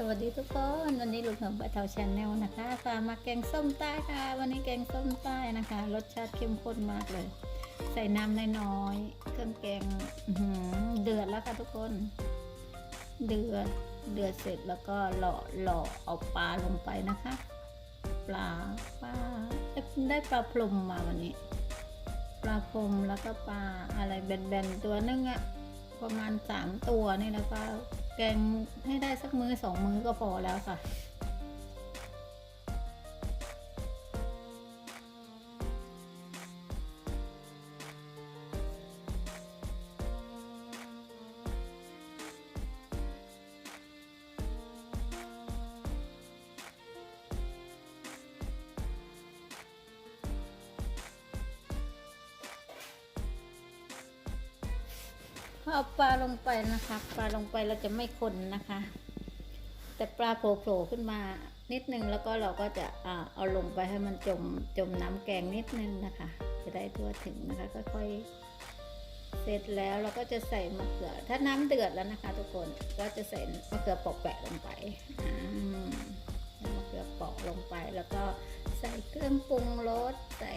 สวัสดีทุกคนวันนี้ลุงเหิมปะเทาชาแนลนะคะพามาแกงส้มใต้ค่ะ วันนี้แกงส้มใต้นะคะ รสชาติเข้มข้นมากเลย ใส่น้ำน้อยๆเครื่องแกงเดือดแล้วค่ะทุกคน เดือดเดือดเสร็จแล้วก็หล่อหล่อเอาปลาลงไปนะคะ ปลาปลาได้ปลาพรมมาวันนี้ ปลาพรมแล้วก็ปลาอะไรแบนๆตัวนึงอะประมาณสามตัวนี่แล้วก็ แกงให้ได้สักมือสองมือก็พอแล้วค่ะ อเอาปลาลงไปนะคะ ปลาลงไปเราจะไม่คนนะคะ แต่ปลาโผล่ขึ้นมานิดนึงแล้วก็เราก็จะเอาลงไปให้มันจมจมน้ำแกงนิดนึงนะคะ จะได้ทั่วถึงนะคะค่อยๆเสร็จแล้วเราก็จะใส่มะเขือ ถ้าน้ำเดือดแล้วนะคะ ทุกคนก็จะใส่มะเขือปอกแปะลงไปมะเขือปอกลงไปแล้วก็ใส่เครื่องปรุงรสใส่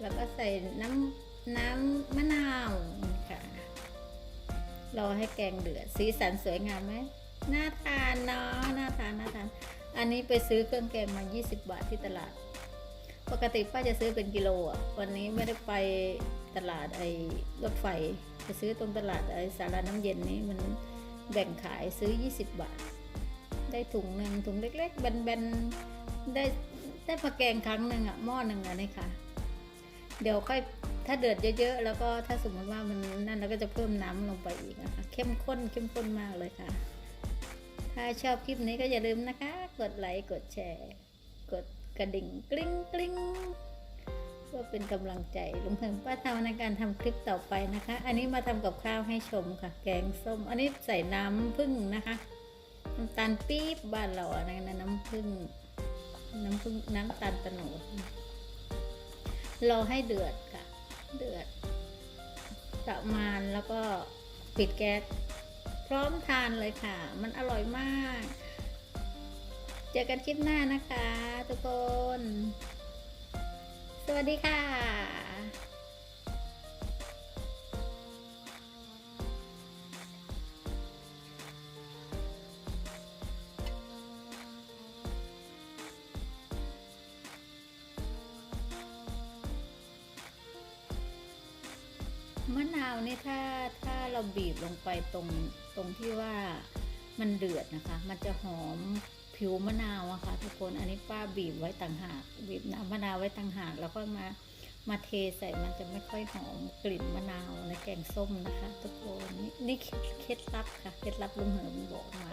แล้วก็ใส่น้ำน้ำมะนาว รอให้แกงเดือด สีสันสวยงามไหมน่าทานเนาะน่าทานน่าทาน อันนี้ไปซื้อเครื่องแกงมา 20 บาทที่ตลาด ปกติป้าจะซื้อเป็นกิโลอะ วันนี้ไม่ได้ไปตลาดไอ้รถไฟ ไปซื้อตรงตลาดไอ้สาราน้ำเย็นนี้มันแบ่งขายซื้อ 20 บาท ได้ถุงหนึ่งถุงเล็ก ๆ แบนๆ ได้ได้มาแกงครั้งหนึ่งอะหม้อหนึ่งอะนี่ค่ะ เดี๋ยวค่อย ถ้าเดือดเยอะๆ แล้วก็ถ้าสมมติว่ามันนั่นเราก็จะเพิ่มน้ำลงไปอีกนะคะเข้มข้นเข้มข้นมากเลยค่ะ ถ้าชอบคลิปนี้ก็อย่าลืมนะคะ กดไลค์กดแชร์ กดกระดิ่งกลิ้งกลิ้งเพื่อเป็นกำลังใจลุงเพิ่มป้าเทาในการทำคลิปต่อไปนะคะ อันนี้มาทำกับข้าวให้ชมค่ะ แกงส้ม อันนี้ใส่น้ำผึ้งนะคะน้ำตาลปี๊บบ้านเราอะนะน้ำผึ้งน้ำผึ้งน้ำตาลตะโนดรอให้เดือด เดือดประมาณแล้วก็ปิดแก๊สพร้อมทานเลยค่ะ มันอร่อยมาก เจอกันคลิปหน้านะคะทุกคน สวัสดีค่ะ มะนาวนี่ถ้าถ้าเราบีบลงไปตรงตรงที่ว่ามันเดือดนะคะ มันจะหอมผิวมะนาวอะค่ะทุกคนอันนี้ป้าบีบไว้ต่างหาก บีบน้ำมะนาวไว้ต่างหาก แล้วก็มามาเทใส่มันจะไม่ค่อยหอมกลิ่นมะนาวในแกงส้มนะคะ ทุกคนนี่นี่เคล็ดลับค่ะเคล็ดลับลุงเหิมบอกมา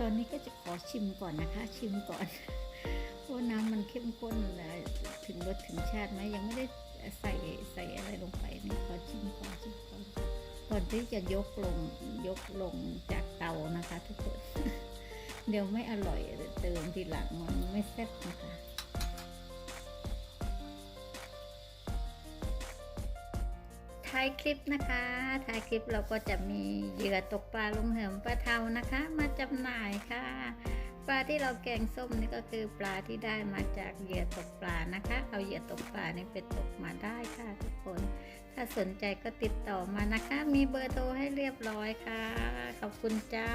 ตอนนี้ก็จะขอชิมก่อนนะคะ ชิมก่อนเพราะน้ำมันเข้มข้นถึงรสถึงชาติไหมยังไม่ได้ใส่ใส่อะไรลงไปนี่ขอชิมก่อนชิมก่อนก่อนที่จะยกลงยกลงจากเตานะคะทุกคนเดี๋ยวไม่อร่อยเติมทีหลังมันไม่แซ่บนะคะายคลิปนะคะ ท้ายคลิปเราก็จะมีเหยื่อตกปลาลุงเหิมปลาเทานะคะ มาจำหน่ายค่ะ ปลาที่เราแกงส้มนี่ก็คือปลาที่ได้มาจากเหยื่อตกปลานะคะ เอาเหยื่อตกปลานี่ไปตกมาได้ค่ะทุกคน ถ้าสนใจก็ติดต่อมานะคะ มีเบอร์โทรให้เรียบร้อยค่ะ ขอบคุณจ้า